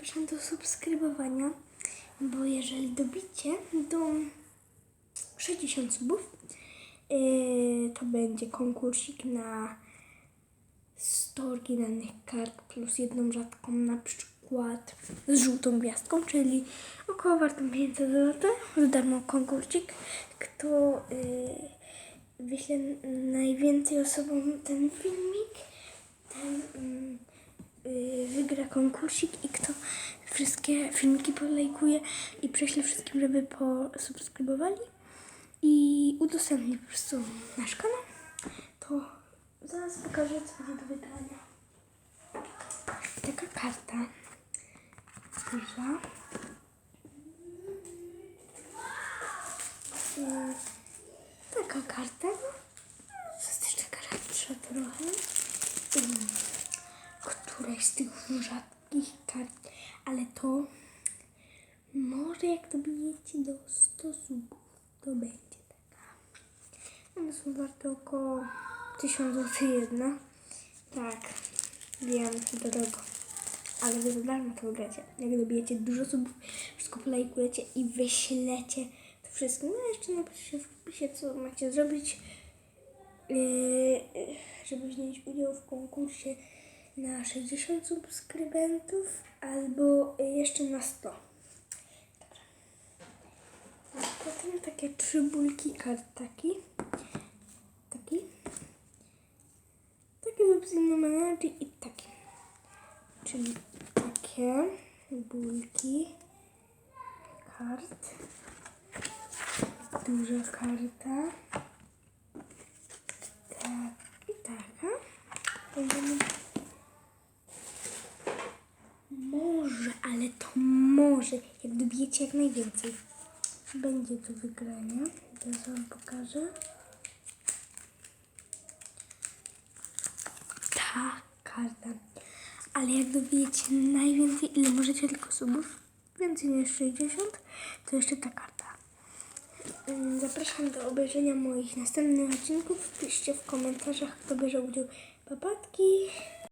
zapraszam do subskrybowania, bo jeżeli dobicie do 60 subów, yy, to będzie konkursik na 100 oryginalnych kart plus jedną rzadką na przykład z żółtą gwiazdką, czyli około wartą 500 zł. Darmo konkursik. Kto yy, wyśle najwięcej osobom ten filmik, ten mm, yy, wygra konkursik i kto wszystkie filmiki polajkuje i prześle wszystkim, żeby posubskrybowali i udostępni po prostu nasz kanał, to zaraz pokażę, co będzie do wygrania. Taka karta duża. Mm, Taka karta. To jest też taka trochę. Któraś z tych rzadkich kart, ale to może jak dobijecie do 100 subów, to będzie taka. One są warte około 1000 zł jedna. Tak, wiem, drogo. Ale wy za darmo to wygracie. Jak dobijecie dużo subów, wszystko polajkujecie i wyślecie to wszystko. No jeszcze napiszcie w opisie, co macie zrobić, yy, żeby wziąć udział w konkursie na 60 subskrybentów albo jeszcze na 100. Potem takie trzy bójki kart taki. Taki. Opcji numerologii i taki. Czyli takie bójki kart. Duża karta. Tak i taka. Będziemy... Może, ale to może, jak dobijecie jak najwięcej. Będzie do wygrania. Teraz wam pokażę. Ta karta. Ale jak dobijecie najwięcej, ile możecie tylko subów, więcej niż 60, to jeszcze ta karta. Ym, Zapraszam do obejrzenia moich następnych odcinków. Piszcie w komentarzach, kto bierze udział. Papatki.